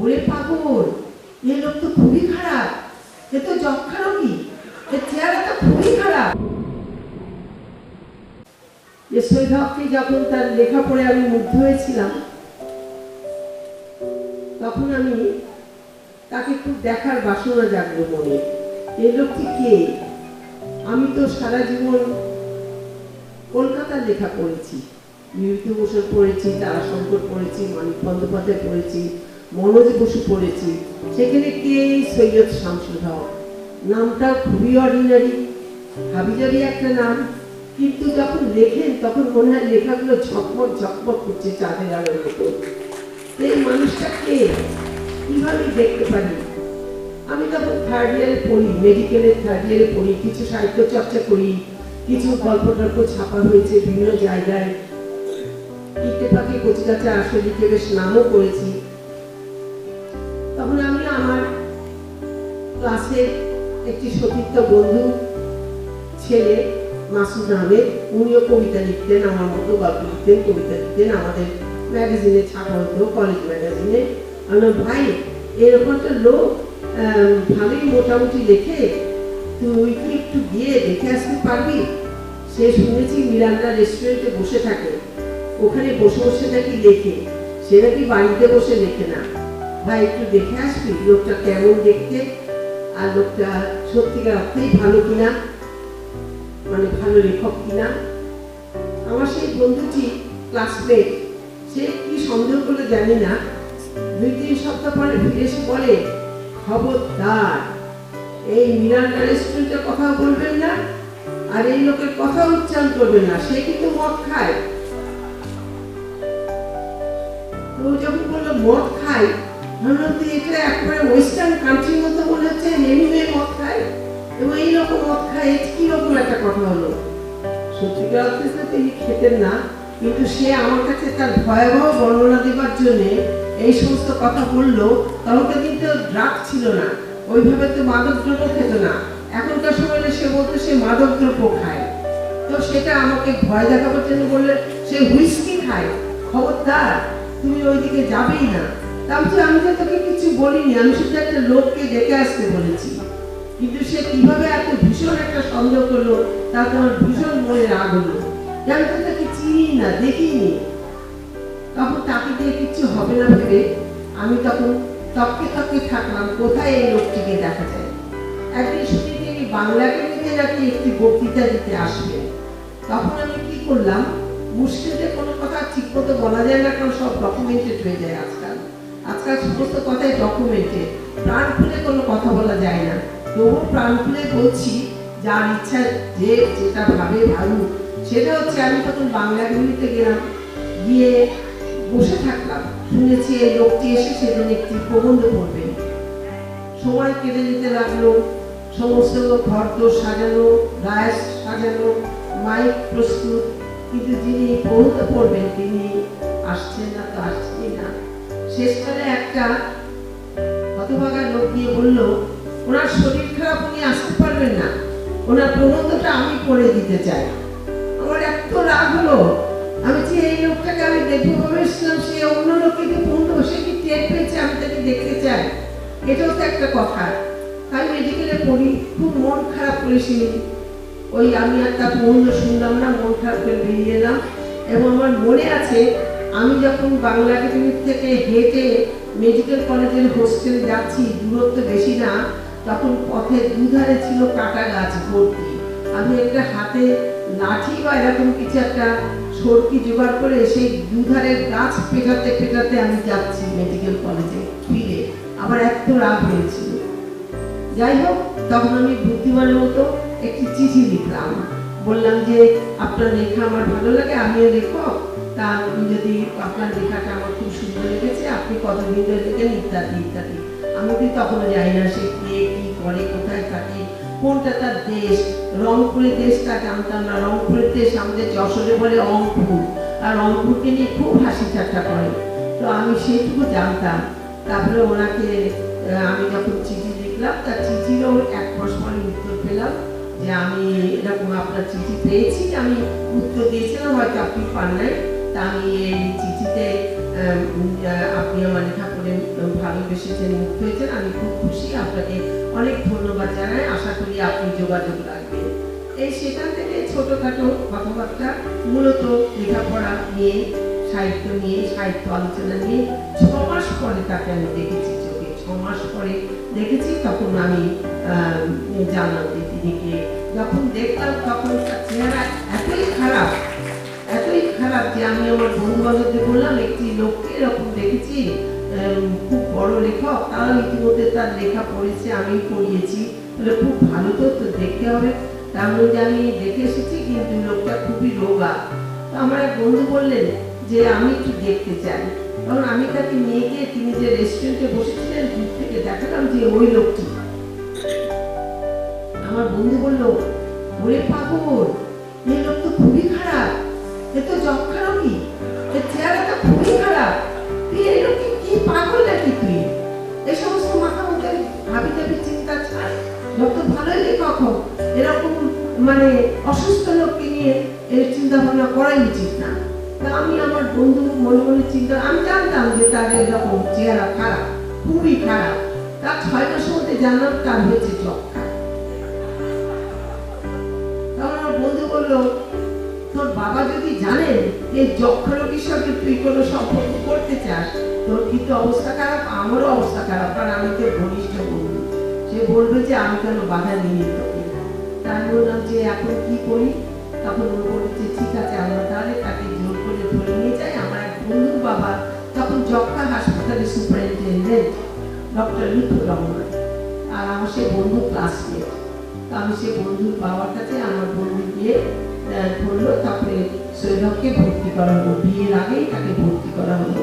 ওরে পাগল, এ লোক তো খুবই খারাপ। এ তো যক্ষা রোগী এর চেহারা তো খুবই খারাপ। যে সৈধবকে যখন তার লেখা পড়ে আমি মুগ্ধ হয়েছিলাম, তখন আমি তাকে খুব দেখার বাসনা জাগলো মনে। এই লোকটি কে? আমি তো সারা জীবন কলকাতার লেখা পড়েছি বিভূতিভূষণ পড়েছি, তারাশঙ্কর পড়েছি, মানিক বন্দ্যোপাধ্যায় পড়েছি মনোজ বসু পড়েছি, সেখানে কে সৈয়দ শামসুল হক? নামটা খুবই অর্ডিনারি হাবিজাবি একটা নাম, কিন্তু যখন লেখেন, তখন মনে হয় লেখাগুলো ঝকমক ঝকমক করছে চাঁদের আলোর মতো। এই মানুষটা কে? কীভাবে দেখতে পারি? আমি তখন থার্ড ইয়ারে পড়ি মেডিকেলের থার্ড ইয়ারে পড়ি, কিছু সাহিত্য চর্চা করি, কিছু গল্প টল্প ছাপা হয়েছে বিভিন্ন জায়গায়। ইটে পাখি কচি কাছে আসলিকে বেশ নামও করেছি। আমার ক্লাসের একটি সতীর্থ বন্ধু ছেলে মাসুদ আহমেদ উনিও কবিতা লিখতেন আমার মতো গল্প লিখতেন কবিতা লিখতেন আমাদের ম্যাগাজিনে ছাপা হতো কলেজ ম্যাগাজিনে। আমি বললাম, ভাই এরকম একটা লোক ভালোই মোটামুটি লেখে তুই কি একটু গিয়ে দেখে আসতে পারবি? সে শুনেছি মিরান্ডা রেস্টুরেন্টে বসে থাকে। ওখানে বসে বসে নাকি লেখে। সে নাকি বাড়িতে বসে লেখে না। ভাই, একটু দেখে আসবি? লোকটা কেমন দেখতে? আর লোকটা সত্যিকার অর্থেই ভালো কিনা? মানে ভালো লেখক কিনা? আমার সেই বন্ধুটি ক্লাসমেট সে কি সন্দেহ করলে জানি না। দুই তিন সপ্তাহ পরে ফিরে এসে বলে, খবরদার, এই মিরান্ডা রেস্টুরেন্টের কথা বলবেন না, আর এই লোকের কথা উচ্চারণ করবেন না, সে কিন্তু মদ খায়। তো যখন বলল, মদ খায়? ভাবলাম তো এটা একবারে ওয়েস্টার্ন কান্ট্রির মতো মনে হচ্ছে হেমিংওয়ে মদ খায় এবং এই রকম মদ খায় এ কি রকম একটা কথা হলো? সত্যিকার অর্থে তিনি খেতেন না, কিন্তু সে আমার কাছে তার ভয়াবহ বর্ণনা দেবার জন্য এই সমস্ত কথা বলল। তখন তো কিন্তু ড্রাগ ছিল না, ওইভাবে তো মাদক দ্রব্য খেত না। এখনকার সময় সে বলতো সে মাদক দ্রব্য খায়। তো সেটা আমাকে ভয় দেখাবার জন্য বললে সে হুইস্কি খায়। খবরদার, তুমি ওইদিকে যাবেই না। তা আমি তো তোকে কিছু বলিনি, আমি শুধু একটা লোককে ডেকে আসতে বলেছি। কিন্তু সে কীভাবে এত ভীষণ একটা সন্দেহ করল, তা তোমার ভীষণ মনে রাগ হলো। আমি তো তাকে চিনি না, দেখিনি। তখন তাকে দিয়ে কিচ্ছু হবে না ভেবে আমি তখন তককে তককে থাকলাম, কোথায় এই লোকটিকে দেখা যায়। একদিন শুনি তিনি বাংলা একাডেমিতে নাকি একটি বক্তৃতা দিতে আসবেন তখন আমি কি করলাম, মুশকিলে কোনো কথা ঠিক মতো বলা যায় না, কারণ সব ডকুমেন্টেড হয়ে যায় আজকাল। আজকাল সমস্ত কথাই ডকুমেন্টেড প্রাণ খুলে কোনো কথা বলা যায় না। তবুও প্রাণ খুলে বলছি, যার ইচ্ছা যে যেটা ভাবে ভালো সেটা হচ্ছে আমি তখন বাংলা একাডেমিতে গেলাম, গিয়ে বসে থাকলাম, শুনেছি এই লোকটি এসে সেদিন একটি প্রবন্ধ পড়বেন সময় কেটে যেতে লাগল, সমস্ত ঘর তো সাজানো গায়ে সাজানো, মাইক প্রস্তুত, কিন্তু যিনি প্রবন্ধ পড়বেন তিনি আসছেন না তো আসছেনই না। শেষকালে একটা হতভাগা লোক গিয়ে বলল, ওনার শরীর খারাপ, উনি আসতে পারবেন না। ওনার প্রবন্ধটা আমি পড়ে দিতে চাই। আমার এত রাগ হলো। আমি যে এই লোকটাকে আমি দেখব, ভেবেছিলাম সে অন্য লোককে প্রবন্ধ সে কি টের পেয়েছে, আমি তাকে দেখতে চাই। এটাও তো একটা কথা। আমি মেডিকেলে পড়ি, খুব মন খারাপ করেছিল ওই আমি একটা প্রবন্ধ শুনলাম না, মন খারাপ করে বেরিয়ে এলাম। এবং আমার মনে আছে আমি যখন বাংলা একাডেমি থেকে হেঁটে মেডিকেল কলেজের হোস্টেলে যাচ্ছি, দূরত্ব বেশি না, তখন পথে দুধারে ছিল কাটা গাছ, ভর্তি। আমি একটা হাতে লাঠি বা এরকম কিছু একটা সরকি জোগাড় করে সেই দুধারের গাছ পেটাতে পেটাতে আমি যাচ্ছি মেডিকেল কলেজে ফিরে। আবার এত রাগ হয়েছিল। যাই হোক, তখন আমি বুদ্ধিমানের মতো একটি চিঠি লিখলাম। বললাম যে, আপনার লেখা আমার ভালো লাগে, আমিও লেখক। তা আপনি যদি আপনার লেখাটা আমার খুব সুন্দর লেগেছে, আপনি কতদিন ধরে লেখেন ইত্যাদি ইত্যাদি আমি কি তখনও জানি না সে কে, কি করে, কোথায় থাকে, কোনটা তার দেশ? রংপুরের দেশটা জানতাম না। রংপুরের দেশ আমাদের যশোরে বলে অঙ্কুর আর রংপুরকে নিয়ে খুব হাসি ঠাট্টা করে। তো আমি সেইটুকু জানতাম। তারপরে ওনাকে আমি যখন চিঠি লিখলাম, তার চিঠিরও এক মাস উত্তর পেলাম যে আমি এরকম আপনার চিঠি পেয়েছি, আমি উত্তর দিয়েছিলাম, হয়তো আপনি পান নাই। তা চিঠিতে আপনি আমার লেখা করে ভালো বেশ এসেছেন মুক্ত হয়েছেন। আমি খুব খুশি। আপনাকে অনেক ধন্যবাদ জানাই। আশা করি আপনি যোগাযোগ রাখবেন। এই সেখান থেকে ছোটখাটো কথাবার্তা, মূলত লেখাপড়া নিয়ে, সাহিত্য নিয়ে, সাহিত্য আলোচনা নিয়ে, ছ মাস পরে তাকে আমি দেখেছি চোখে। ছ মাস পরে দেখেছি, তখন আমি জানলাম যে দিদিকে যখন দেখলাম, তখন চেহারা এতই খারাপ খারাপ আমি আমার বন্ধু বান্ধবদের বললাম, একটি লোককে এরকম দেখেছি খুব বড় লেখক। তারা ইতিমধ্যে তার লেখা পড়েছে আমি পড়িয়েছি। বলে খুব ভালো তো দেখতে হবে। তার মধ্যে আমি দেখে এসেছি, কিন্তু লোকটা খুবই রোগা। তো আমার এক বন্ধু বললেন যে, আমি একটু দেখতে চাই। কারণ আমি তাকে নিয়ে গিয়ে তিনি যে রেস্টুরেন্টে বসেছিলেন, দূর থেকে দেখালাম যে, ওই লোকটি। আমার বন্ধু বলল, ওরে পাগল, এই লোক তো এ তো যক্ষা চেহারাটা খুবই খারাপ। তুই লোককে কি পাগল নাকি তুই? এই সমস্ত মাথা মধ্যে ভাবি যাবি চিন্তা ছাড়। লোক তো ভালোই হোক। এরকম মানে অসুস্থ লোককে নিয়ে এর চিন্তা ভাবনা করাই উচিত না। আমি আমার বন্ধু মনে মনে চিন্তা, আমি জানতাম যে তার এরকম চেহারা খারাপ, খুবই খারাপ। তার ছয় মাসের মধ্যে জানলাম তার হয়েছে যক্ষা তখন আমার বন্ধু বলল বাবা যদি জানেন এই যক্ষ রোগীর সঙ্গে তুই কোনো সম্পর্ক করতে চাস, তোর কিন্তু অবস্থা খারাপ, আমারও অবস্থা খারাপ, কারণ আমি তোর ঘনিষ্ঠ বন্ধু। সে বলবে যে আমি কেন বাধা নিয়ে তোকে? তাই বললাম যে, এখন কি করি? তখন ও বলছে যে ঠিক আছে, আমরা তাহলে তাকে জোর করে ধরে নিয়ে যাই, আমার এক বন্ধুর বাবা। তখন যক্ষা হাসপাতালের সুপারিনটেন্ডেন্ট ডক্টর ঋতু রহমান আর আমার সে বন্ধু ক্লাসমেট তা আমি সে বন্ধুর বাবার কাছে, আমার বন্ধু গিয়ে ধরলো তারপরে সৈরভকে ভর্তি করা হলো। বিয়ের আগেই তাকে ভর্তি করা হলো।